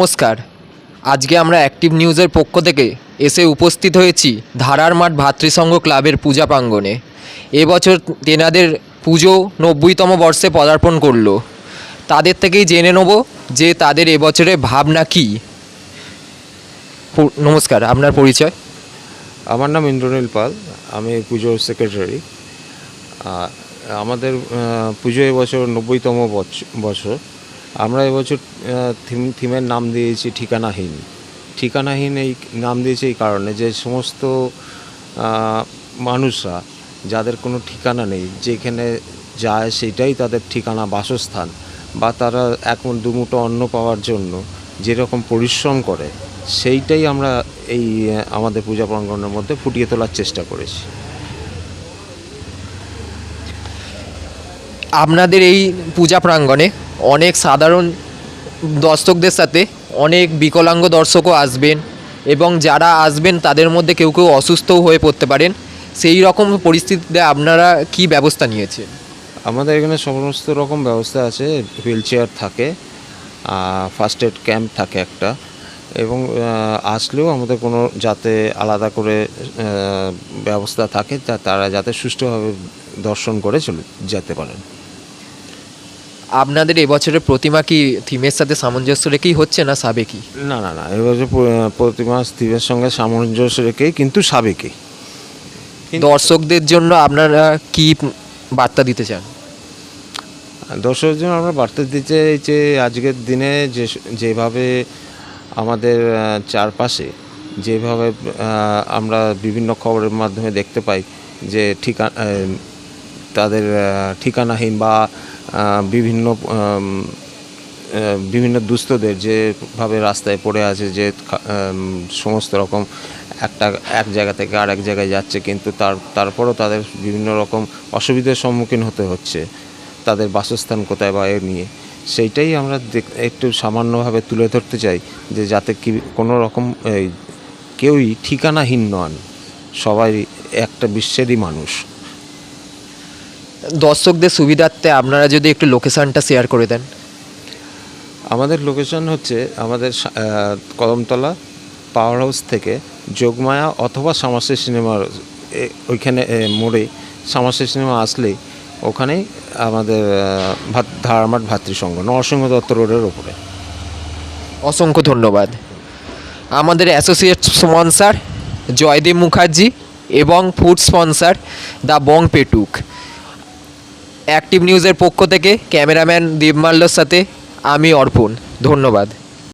নমস্কার। আজকে আমরা অ্যাক্টিভ নিউজের পক্ষ থেকে এসে উপস্থিত হয়েছি ধারার মাঠ ভাতৃসংঘ ক্লাবের পূজা প্রাঙ্গণে। এবছর তেনাদের পুজো নব্বইতম বর্ষে পদার্পণ করল। তাদের থেকেই জেনে নেব যে তাদের এবছরের ভাবনা কী। নমস্কার, আপনার পরিচয়? আমার নাম ইন্দ্রনীল পাল, আমি পুজোর সেক্রেটারি। আমাদের পুজো এবছর নব্বইতম বছ- বছর। আমরা এবছর থিম, থিমের নাম দিয়েছি ঠিকানাহীন। ঠিকানাহীন এই নাম দিয়েছি এই কারণে যে সমস্ত মানুষরা যাদের কোনো ঠিকানা নেই, যেখানে যায় সেটাই তাদের ঠিকানা, বাসস্থান, বা তারা মুঠ দুমুঠো অন্ন পাওয়ার জন্য যেরকম পরিশ্রম করে, সেইটাই আমরা এই আমাদের পূজা প্রাঙ্গণের মধ্যে ফুটিয়ে তোলার চেষ্টা করেছি। আপনাদের এই পূজা প্রাঙ্গণে অনেক সাধারণ দর্শকদের সাথে অনেক বিকলাঙ্গ দর্শকও আসবেন এবং যারা আসবেন তাদের মধ্যে কেউ কেউ অসুস্থও হয়ে পড়তে পারেন। সেই রকম পরিস্থিতিতে আপনারা কি ব্যবস্থা নিয়েছেন? আমাদের এখানে সমস্ত রকম ব্যবস্থা আছে হুইল চেয়ার থাকে ফার্স্ট এড ক্যাম্প থাকে একটা এবং আসলেও আমাদের কোনো যাতে আলাদা করে ব্যবস্থা থাকে তা, তারা যাতে সুষ্ঠুভাবে দর্শন করে চলে, যেতে পারেন। আপনাদের এবছরের প্রতিমা কি থিমের সাথে সামঞ্জস্য রেখেই হচ্ছে না সাবেকি না না না এবছর প্রতিমা থিমের সঙ্গে সামঞ্জস্য রেখেই কিন্তু সাবেকে দর্শকদের জন্য আপনারা কি বার্তা দিতে চান? দর্শকদের জন্য আমরা বার্তা দিতে চাই যে আজকের দিনে যে যেভাবে আমাদের চারপাশে যেভাবে আমরা বিভিন্ন খবরের মাধ্যমে দেখতে পাই যে ঠিকানা তাদের ঠিকানাহীন বা বিভিন্ন বিভিন্ন দুস্থদের যেভাবে রাস্তায় পড়ে আছে, যে সমস্ত রকম একটা, এক জায়গা থেকে আর এক জায়গায় যাচ্ছে, কিন্তু তার, তারপরও তাদের বিভিন্ন রকম অসুবিধার সম্মুখীন হতে হচ্ছে তাদের বাসস্থান কোথায় বা এ নিয়ে। সেইটাই আমরা একটু সামান্যভাবে তুলে ধরতে চাই যে, যাতে কি, কোনো রকম কেউই ঠিকানাহীন নন। সবাই একটা বিশ্বেরই মানুষ। দর্শকদের সুবিধার্থে আপনারা যদি একটু লোকেশানটা শেয়ার করে দেন। আমাদের লোকেশন হচ্ছে আমাদের কদমতলা পাওয়ার হাউস থেকে যোগমায়া অথবা সামাসি সিনেমার ওইখানে মোড়ে সামাসি সিনেমা আসলেই ওখানেই আমাদের ভাত ধারামাট ভাতৃসংঘ নরসিংহ দত্ত রোডের ওপরে। অসংখ্য ধন্যবাদ। আমাদের অ্যাসোসিয়েট স্পন্সার জয়দেব মুখার্জি এবং food sponsor the Bong Petuk. Active নিউজের পক্ষ থেকে ক্যামেরাম্যান দীপমাল্যর সাথে আমি অর্পণ। ধন্যবাদ।